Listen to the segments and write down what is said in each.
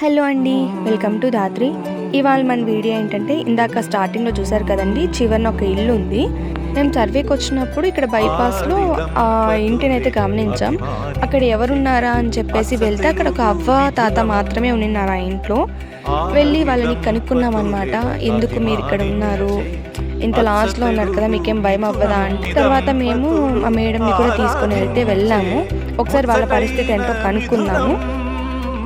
Hello అండి welcome to Dhatri ఇవాళ మన వీడియో ఏంటంటే ఇందాక స్టార్టింగ్లో చూసారు కదండి చివరిన ఒక ఇల్లు ఉంది. మేము సర్వేకి వచ్చినప్పుడు ఇక్కడ బైపాస్లో ఆ ఇంటిని అయితే గమనించాం. అక్కడ ఎవరున్నారా అని చెప్పేసి వెళ్తే అక్కడ ఒక అవ్వ తాత మాత్రమే ఉన్నారు ఆ ఇంట్లో. వెళ్ళి వాళ్ళని కనుక్కున్నాం అనమాట ఎందుకు మీరు ఇక్కడ ఉన్నారు? ఇంత లాస్ట్లో ఉన్నారు కదా మీకేం భయం అవ్వదా అంటే తర్వాత మేము మా మేడంని కూడా తీసుకుని వెళ్తే వెళ్ళాము. ఒకసారి వాళ్ళ పరిస్థితి ఎంతో కనుక్కున్నాము.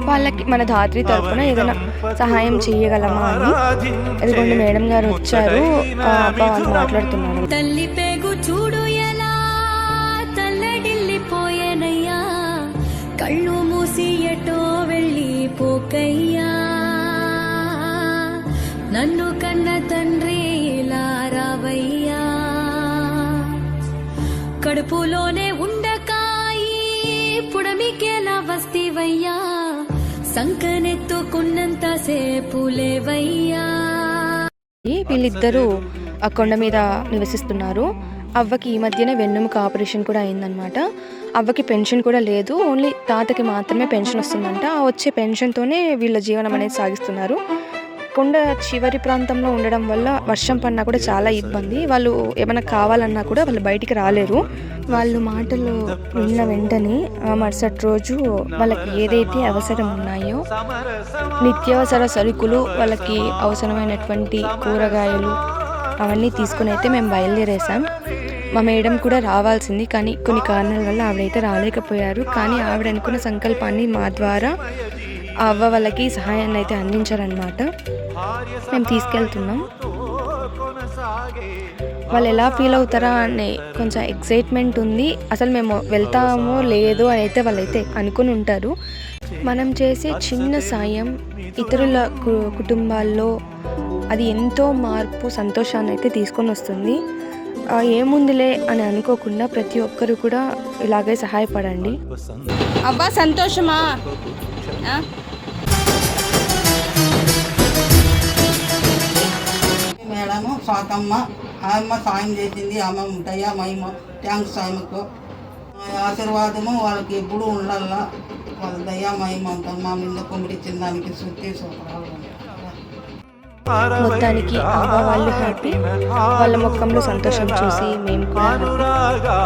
వాళ్ళకి మన ధాత్రి తరపున ఏదైనా సహాయం చేయగలమా అని ఎదుగుండి మేడం గారు వచ్చారు. ఆ అబ్బా వాళ్ళు మాట్లాడుతున్నారు. తల్లి పేగు చూడు ఎలా తల్లడిల్లిపోయేనయ్యా కళ్ళు మూసి ఎటో వెళ్ళి పోకయ్యా. నన్ను కన్న తండ్రి ఇలా రావయ్యా. కడుపులోనే ఉండకాయి పుడమికేలా వస్తివయ్యా. సంకనెత్తుకున్నంత సేపు లేవయ్యా వీళ్ళిద్దరూ ఆ కొండ మీద నివసిస్తున్నారు? అవ్వకి ఈ మధ్యనే వెన్నెముక ఆపరేషన్ కూడా అయిందనమాట అవ్వకి పెన్షన్ కూడా లేదు. ఓన్లీ తాతకి మాత్రమే పెన్షన్ వస్తుందంట. ఆ వచ్చే పెన్షన్తోనే వీళ్ళ జీవనం అనేది సాగిస్తున్నారు. కొండ చివరి ప్రాంతంలో ఉండడం వల్ల వర్షం పడినా కూడా చాలా ఇబ్బంది. వాళ్ళు ఏమైనా కావాలన్నా కూడా వాళ్ళు బయటికి రాలేరు. వాళ్ళు మాటలు విన్న వెంటనే మరుసటి రోజు వాళ్ళకి ఏదైతే అవసరం ఉన్నాయో నిత్యావసర సరుకులు వాళ్ళకి అవసరమైనటువంటి కూరగాయలు అవన్నీ తీసుకుని అయితే మేము బయలుదేరేసాం మా మేడం కూడా రావాల్సింది కానీ కొన్ని కారణాల వల్ల ఆవిడైతే రాలేకపోయారు. కానీ ఆవిడ అనుకున్న సంకల్పాన్ని మా ద్వారా ఆ అవ్వ వాళ్ళకి సహాయాన్ని అయితే అందించారనమాట మేము తీసుకెళ్తున్నాం. వాళ్ళు ఎలా ఫీల్ అవుతారా అనే కొంచెం ఎక్సైట్మెంట్ ఉంది. అసలు మేము వెళ్తామో లేదో అని అయితే వాళ్ళైతే అనుకుని ఉంటారు. మనం చేసే చిన్న సాయం ఇతరుల కు- కుటుంబాల్లో అది ఎంతో మార్పు సంతోషాన్ని అయితే తీసుకొని వస్తుంది. ఏముందిలే అని అనుకోకుండా ప్రతి ఒక్కరు కూడా ఇలాగే సహాయపడండి. అబ్బా సంతోషమా? ఆ? అమ్మ సాయం చేసింది ఆమె దయా మహిమ థ్యాంక్స్ ఆమెకు ఆశీర్వాదము వాళ్ళకి ఎప్పుడు ఉండాలా? వాళ్ళ దయా మహిమ అంతా మా మీద కుమిరించిన దానికి శృతి మొత్తానికి వాళ్ళు హ్యాపీ. వాళ్ళ ముఖంలో సంతోషం చూసి మేము కూడా